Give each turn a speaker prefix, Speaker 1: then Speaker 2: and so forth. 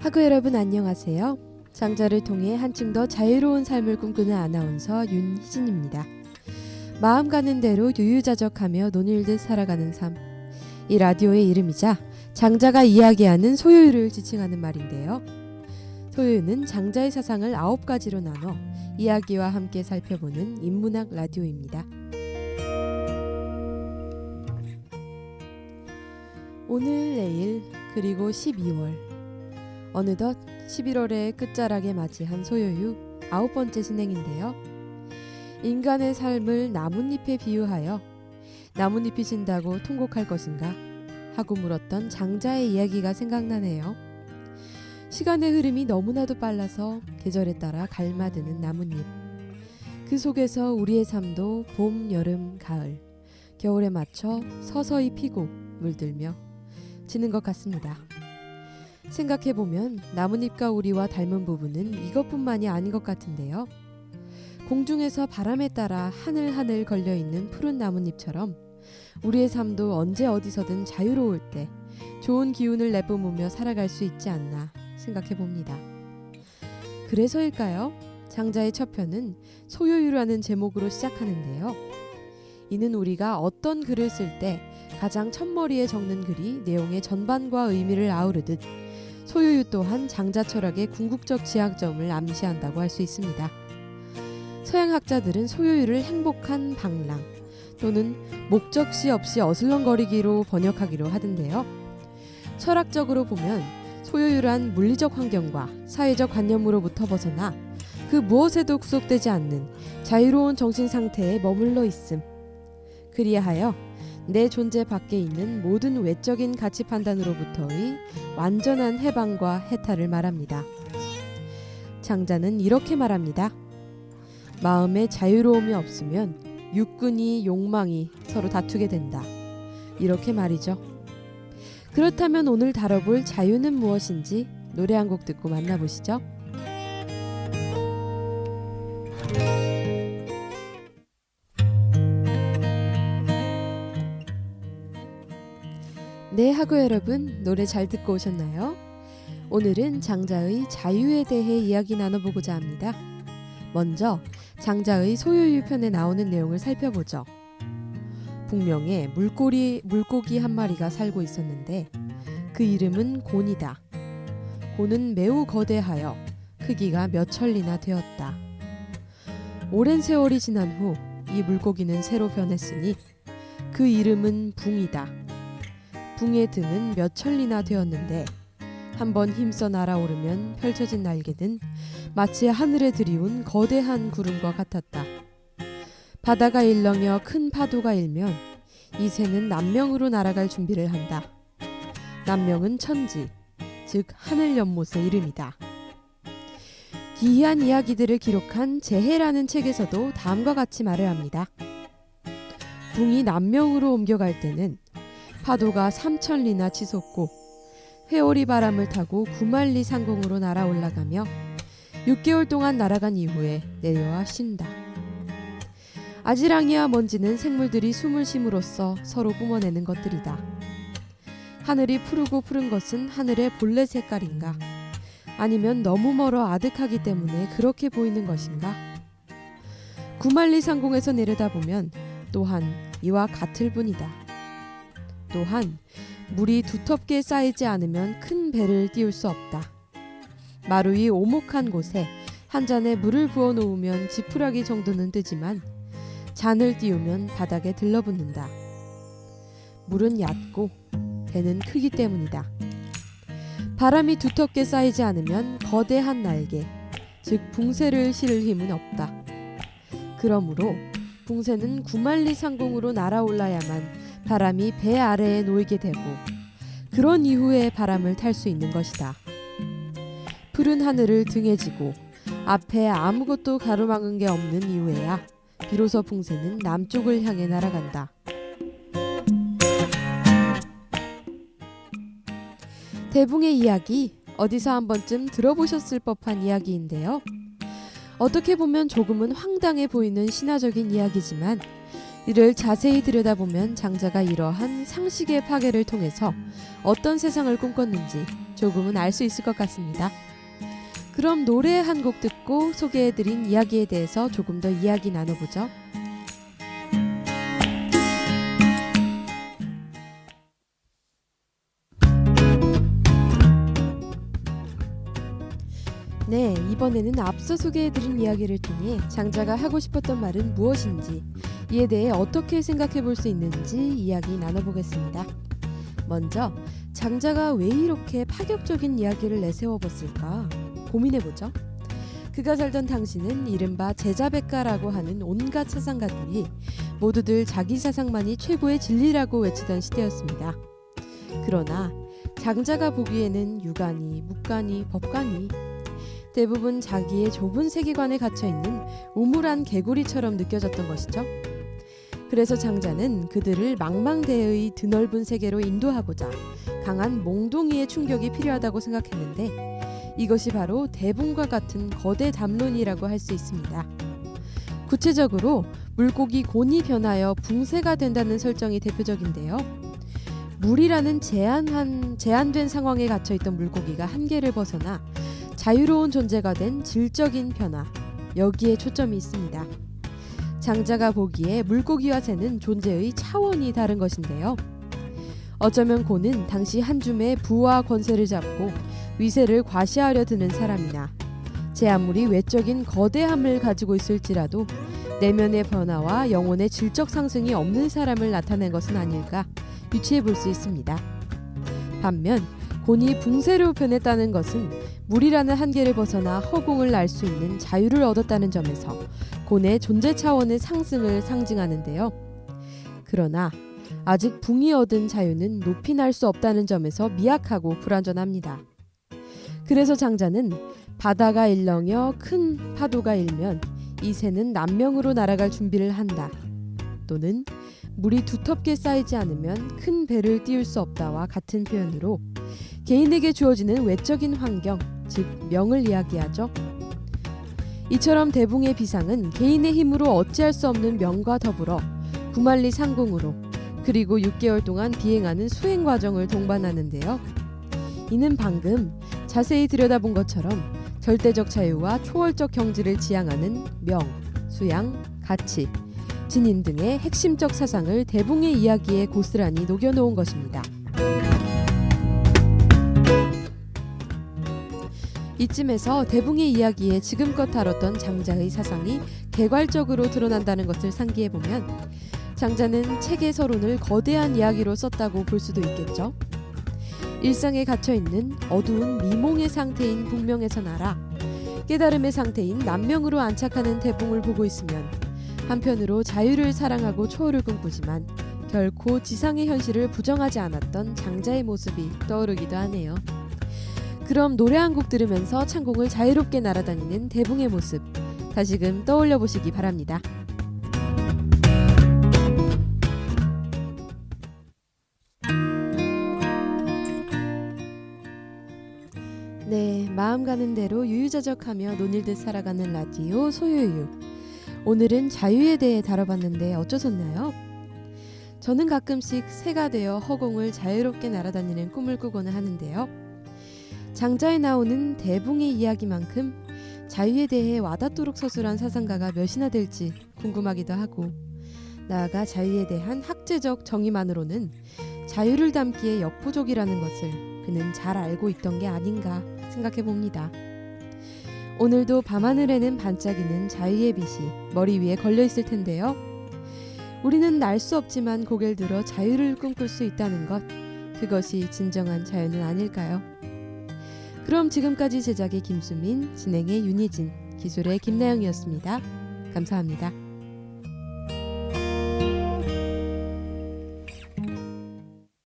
Speaker 1: 학우 여러분 안녕하세요. 장자를 통해 한층 더 자유로운 삶을 꿈꾸는 아나운서 윤희진입니다. 마음 가는 대로 유유자적하며 논일듯 살아가는 삶. 이 라디오의 이름이자 장자가 이야기하는 소요율을 지칭하는 말인데요. 소요율은 장자의 사상을 아홉 가지로 나눠 이야기와 함께 살펴보는 인문학 라디오입니다. 오늘 내일 그리고 12월 어느덧 11월의 끝자락에 맞이한 소요유 아홉 번째 진행인데요. 인간의 삶을 나뭇잎에 비유하여 나뭇잎이 진다고 통곡할 것인가 하고 물었던 장자의 이야기가 생각나네요. 시간의 흐름이 너무나도 빨라서 계절에 따라 갈마드는 나뭇잎. 그 속에서 우리의 삶도 봄, 여름, 가을, 겨울에 맞춰 서서히 피고 물들며 지는 것 같습니다. 생각해보면 나뭇잎과 우리와 닮은 부분은 이것뿐만이 아닌 것 같은데요. 공중에서 바람에 따라 하늘하늘 걸려있는 푸른 나뭇잎처럼 우리의 삶도 언제 어디서든 자유로울 때 좋은 기운을 내뿜으며 살아갈 수 있지 않나 생각해봅니다. 그래서일까요? 장자의 첫 편은 소요유라는 제목으로 시작하는데요. 이는 우리가 어떤 글을 쓸 때 가장 첫머리에 적는 글이 내용의 전반과 의미를 아우르듯 소요유 또한 장자 철학의 궁극적 지향점을 암시한다고 할 수 있습니다. 서양 학자들은 소요유를 행복한 방랑 또는 목적시 없이 어슬렁거리기로 번역하기로 하던데요. 철학적으로 보면 소요유란 물리적 환경과 사회적 관념으로부터 벗어나 그 무엇에도 구속되지 않는 자유로운 정신 상태에 머물러 있음. 그리하여 내 존재 밖에 있는 모든 외적인 가치 판단으로부터의 완전한 해방과 해탈을 말합니다. 장자는 이렇게 말합니다. 마음에 자유로움이 없으면 육군이 욕망이 서로 다투게 된다. 이렇게 말이죠. 그렇다면 오늘 다뤄볼 자유는 무엇인지 노래 한 곡 듣고 만나보시죠. 네, 하고 여러분, 노래 잘 듣고 오셨나요? 오늘은 장자의 자유에 대해 이야기 나눠보고자 합니다. 먼저 장자의 소유유 편에 나오는 내용을 살펴보죠. 북명에 물고리 물고기 한 마리가 살고 있었는데 그 이름은 곤이다. 곤은 매우 거대하여 크기가 몇 천리나 되었다. 오랜 세월이 지난 후 이 물고기는 새로 변했으니 그 이름은 붕이다. 붕의 등은 몇 천리나 되었는데 한번 힘써 날아오르면 펼쳐진 날개는 마치 하늘에 들이운 거대한 구름과 같았다. 바다가 일렁여 큰 파도가 일면 이 새는 남명으로 날아갈 준비를 한다. 남명은 천지, 즉 하늘 연못의 이름이다. 기이한 이야기들을 기록한 재해라는 책에서도 다음과 같이 말을 합니다. 붕이 남명으로 옮겨갈 때는 파도가 삼천리나 치솟고 회오리 바람을 타고 구만리 상공으로 날아 올라가며 6개월 동안 날아간 이후에 내려와 쉰다. 아지랑이와 먼지는 생물들이 숨을 쉼으로써 서로 뿜어내는 것들이다. 하늘이 푸르고 푸른 것은 하늘의 본래 색깔인가? 아니면 너무 멀어 아득하기 때문에 그렇게 보이는 것인가? 구만리 상공에서 내려다보면 또한 이와 같을 뿐이다. 또한 물이 두텁게 쌓이지 않으면 큰 배를 띄울 수 없다. 마루 위 오목한 곳에 한 잔에 물을 부어 놓으면 지푸라기 정도는 뜨지만 잔을 띄우면 바닥에 들러붙는다. 물은 얕고 배는 크기 때문이다. 바람이 두텁게 쌓이지 않으면 거대한 날개, 즉 붕새를 실을 힘은 없다. 그러므로 붕새는 구만리 상공으로 날아올라야만 바람이 배 아래에 놓이게 되고 그런 이후에 바람을 탈 수 있는 것이다. 푸른 하늘을 등에 지고 앞에 아무것도 가로막은 게 없는 이후에야 비로소 붕새는 남쪽을 향해 날아간다. 대붕의 이야기 어디서 한 번쯤 들어보셨을 법한 이야기인데요. 어떻게 보면 조금은 황당해 보이는 신화적인 이야기지만 이를 자세히 들여다보면 장자가 이러한 상식의 파괴를 통해서 어떤 세상을 꿈꿨는지 조금은 알 수 있을 것 같습니다. 그럼 노래 한 곡 듣고 소개해드린 이야기에 대해서 조금 더 이야기 나눠보죠. 네, 이번에는 앞서 소개해드린 이야기를 통해 장자가 하고 싶었던 말은 무엇인지 이에 대해 어떻게 생각해 볼 수 있는지 이야기 나눠보겠습니다. 먼저 장자가 왜 이렇게 파격적인 이야기를 내세워봤을까 고민해보죠. 그가 살던 당시는 이른바 제자백가라고 하는 온갖 사상가들이 모두들 자기 사상만이 최고의 진리라고 외치던 시대였습니다. 그러나 장자가 보기에는 유관이, 묵관이, 법관이 대부분 자기의 좁은 세계관에 갇혀 있는 우물한 개구리처럼 느껴졌던 것이죠. 그래서 장자는 그들을 망망대해의 드넓은 세계로 인도하고자 강한 몽둥이의 충격이 필요하다고 생각했는데 이것이 바로 대붕과 같은 거대 담론이라고 할 수 있습니다. 구체적으로 물고기 곤이 변하여 붕세가 된다는 설정이 대표적인데요. 물이라는 제한한 제한된 상황에 갇혀 있던 물고기가 한계를 벗어나 자유로운 존재가 된 질적인 변화 여기에 초점이 있습니다. 장자가 보기에 물고기와 새는 존재의 차원이 다른 것인데요. 어쩌면 고는 당시 한 줌의 부와 권세를 잡고 위세를 과시하려 드는 사람이나 제 아무리 외적인 거대함을 가지고 있을지라도 내면의 변화와 영혼의 질적 상승이 없는 사람을 나타낸 것은 아닐까 유추해 볼 수 있습니다. 반면 곤이 붕세로 변했다는 것은 물이라는 한계를 벗어나 허공을 날 수 있는 자유를 얻었다는 점에서 곤의 존재 차원의 상승을 상징하는데요. 그러나 아직 붕이 얻은 자유는 높이 날 수 없다는 점에서 미약하고 불완전합니다. 그래서 장자는 바다가 일렁여 큰 파도가 일면 이 새는 남명으로 날아갈 준비를 한다. 또는 물이 두텁게 쌓이지 않으면 큰 배를 띄울 수 없다와 같은 표현으로 개인에게 주어지는 외적인 환경, 즉 명을 이야기하죠. 이처럼 대붕의 비상은 개인의 힘으로 어찌할 수 없는 명과 더불어 구만리 상궁으로 그리고 6개월 동안 비행하는 수행 과정을 동반하는데요. 이는 방금 자세히 들여다본 것처럼 절대적 자유와 초월적 경지를 지향하는 명, 수양, 가치, 진인 등의 핵심적 사상을 대붕의 이야기에 고스란히 녹여놓은 것입니다. 이쯤에서 대붕의 이야기에 지금껏 다뤘던 장자의 사상이 개괄적으로 드러난다는 것을 상기해 보면 장자는 책의 서론을 거대한 이야기로 썼다고 볼 수도 있겠죠. 일상에 갇혀 있는 어두운 미몽의 상태인 북명에서 나라, 깨달음의 상태인 남명으로 안착하는 대붕을 보고 있으면 한편으로 자유를 사랑하고 초월을 꿈꾸지만 결코 지상의 현실을 부정하지 않았던 장자의 모습이 떠오르기도 하네요. 그럼 노래 한 곡 들으면서 창공을 자유롭게 날아다니는 대붕의 모습 다시금 떠올려 보시기 바랍니다. 네, 마음 가는 대로 유유자적하며 논일듯 살아가는 라디오 소유유. 오늘은 자유에 대해 다뤄봤는데 어쩌셨나요? 저는 가끔씩 새가 되어 허공을 자유롭게 날아다니는 꿈을 꾸고는 하는데요. 장자에 나오는 대붕의 이야기만큼 자유에 대해 와닿도록 서술한 사상가가 몇이나 될지 궁금하기도 하고 나아가 자유에 대한 학제적 정의만으로는 자유를 담기에 역부족이라는 것을 그는 잘 알고 있던 게 아닌가 생각해 봅니다. 오늘도 밤하늘에는 반짝이는 자유의 빛이 머리 위에 걸려 있을 텐데요. 우리는 날 수 없지만 고개를 들어 자유를 꿈꿀 수 있다는 것, 그것이 진정한 자유는 아닐까요? 그럼 지금까지 제작의 김수민, 진행의 윤희진, 기술의 김나영이었습니다. 감사합니다.